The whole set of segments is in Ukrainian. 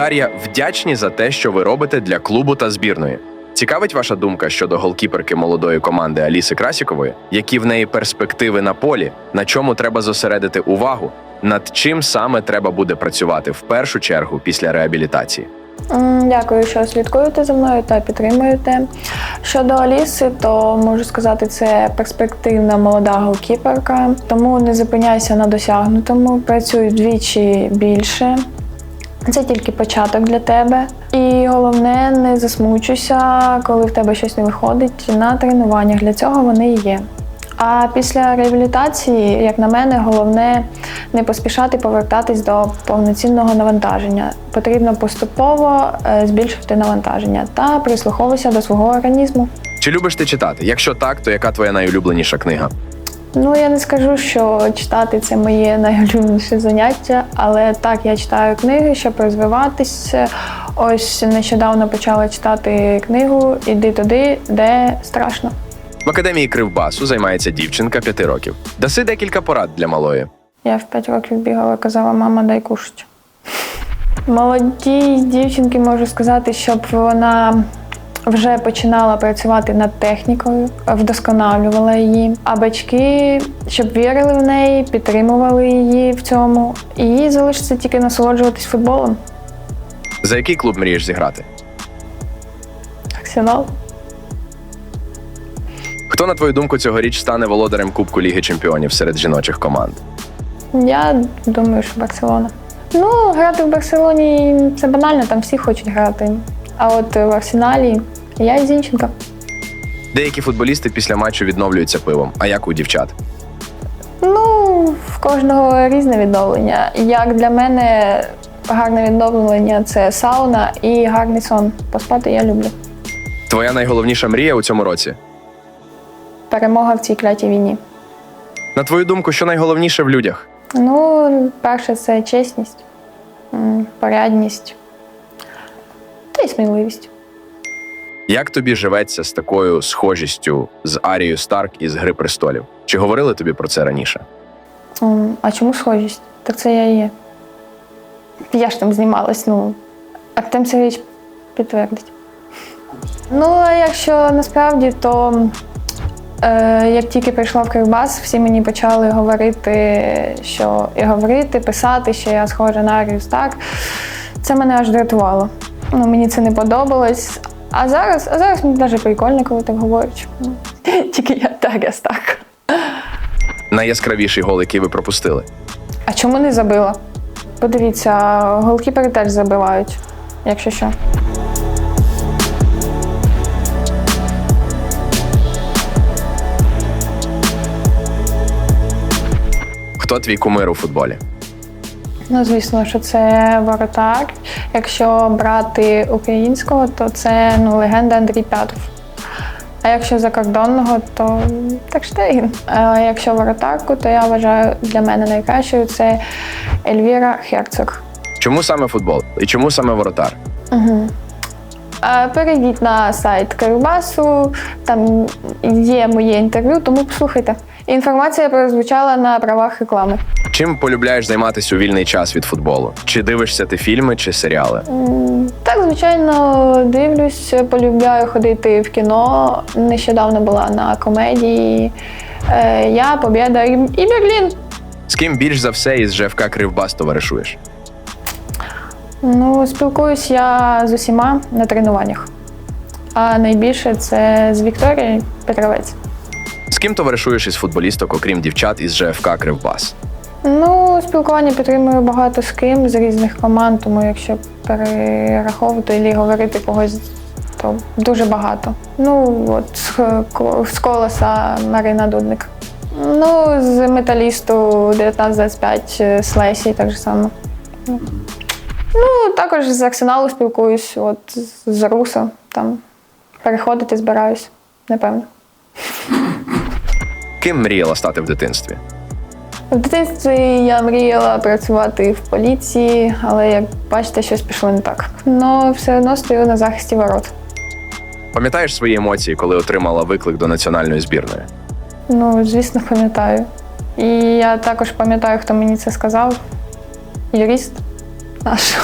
Дар'я, вдячні за те, що ви робите для клубу та збірної. Цікавить ваша думка щодо голкіперки молодої команди Аліси Красікової, які в неї перспективи на полі, на чому треба зосередити увагу, над чим саме треба буде працювати в першу чергу після реабілітації. Дякую, що слідкуєте за мною та підтримуєте. Щодо Аліси, то можу сказати, це перспективна молода голкіперка, тому не зупиняйся на досягнутому, працюй вдвічі більше. Це тільки початок для тебе. І головне, не засмучуйся, коли в тебе щось не виходить на тренуваннях. Для цього вони і є. А після реабілітації, як на мене, головне не поспішати повертатись до повноцінного навантаження. Потрібно поступово е, збільшувати навантаження та прислуховуватися до свого організму. Чи любиш ти читати? Якщо так, то яка твоя найулюбленіша книга? Ну я не скажу, що читати це моє найулюбленіше заняття, але так я читаю книги, щоб розвиватися. Ось нещодавно почала читати книгу Іди туди, де страшно. В академії Кривбасу займається дівчинка п'яти років. Даси декілька порад для малої. Я в 5 років бігала, казала, мама, дай кушать. Молодій дівчинки можу сказати, щоб вона вже починала працювати над технікою, вдосконалювала її. А батьки, щоб вірили в неї, підтримували її в цьому. І їй залишиться тільки насолоджуватись футболом. За який клуб мрієш зіграти? Арсенал. Хто, на твою думку, цьогоріч стане володарем Кубку Ліги Чемпіонів серед жіночих команд? Я думаю, що Барселона. Ну, грати в Барселоні це банально, там всі хочуть грати. А от в Арсеналі я і Зінченко. Деякі футболісти після матчу відновлюються пивом, а як у дівчат? Ну, в кожного різне відновлення. Як для мене гарне відновлення це сауна і гарний сон. Поспати я люблю. Твоя найголовніша мрія у цьому році? Перемога в цій клятій війні. На твою думку, що найголовніше в людях? Ну, перше, це чесність, порядність та й сміливість. Як тобі живеться з такою схожістю з Арією Старк із Гри престолів? Чи говорили тобі про це раніше? М, А чому схожість? Так це я і є. Я ж там знімалась, ну, Артем Сергійович підтвердить. Ну, а якщо насправді, то е, як тільки прийшла в Кривбас, всі мені почали говорити, що і говорити, писати, що я схожа на Арію Старк. Це мене аж дратувало. Ну, мені це не подобалось. А зараз, а зараз мені навіть прикольно, коли так говорять. Тільки я Дар'я Старк. Найяскравіший гол, який ви пропустили? А чому не забила? Подивіться, голкіпери теж забивають, якщо що. Хто твій кумир у футболі? Ну, звісно, що це воротар. Якщо брати українського, то це ну, легенда Андрій П'ятов. А якщо закордонного, то Терштейген. А якщо воротарку, то я вважаю для мене найкращою це Ельвіра Херцог. Чому саме футбол? І чому саме воротар? А Перейдіть на сайт Кривбасу, там є моє інтерв'ю, тому послухайте. Інформація прозвучала на правах реклами. Чим полюбляєш займатися у вільний час від футболу? Чи дивишся ти фільми чи серіали? Так, звичайно, дивлюсь, полюбляю ходити в кіно. Нещодавно була на комедії. Е, Я, Побєда і і Берлін. З ким більш за все із ЖФК Кривбас товаришуєш? Ну, спілкуюсь я з усіма на тренуваннях. А найбільше це з Вікторією Петровець. З ким товаришуєш із футболісток, окрім дівчат із ЖФК Кривбас? Ну, спілкування підтримую багато з ким з різних команд, тому якщо перераховувати і говорити когось, то дуже багато. Ну, от з, ко- колеса Марина Дудник. Ну, з металісту 1925 з Лесі так же само. Ну, також з арсеналу спілкуюсь, от з Руса там переходити збираюсь, напевно. Ким мріяла стати в дитинстві? В дитинстві я мріяла працювати в поліції, але як бачите, щось пішло не так. Ну, все одно стою на захисті ворот. Пам'ятаєш свої емоції, коли отримала виклик до національної збірної? Ну, звісно, пам'ятаю. І я також пам'ятаю, хто мені це сказав. Юрист наш.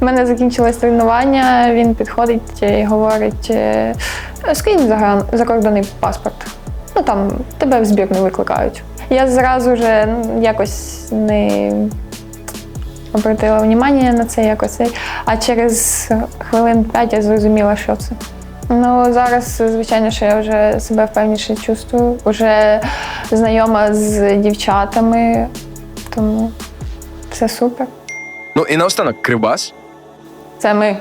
в мене закінчилось тренування, він підходить і говорить: е, скинь закордонний паспорт. Ну там тебе в збірну викликають. Я зразу вже ну, якось не обратила увагу на це якось. А через хвилин п'ять я зрозуміла, що це. Ну зараз, звичайно, що я вже себе впевніше чувствую, вже знайома з дівчатами, тому все супер. Ну і наостанок Кривбас. Це ми.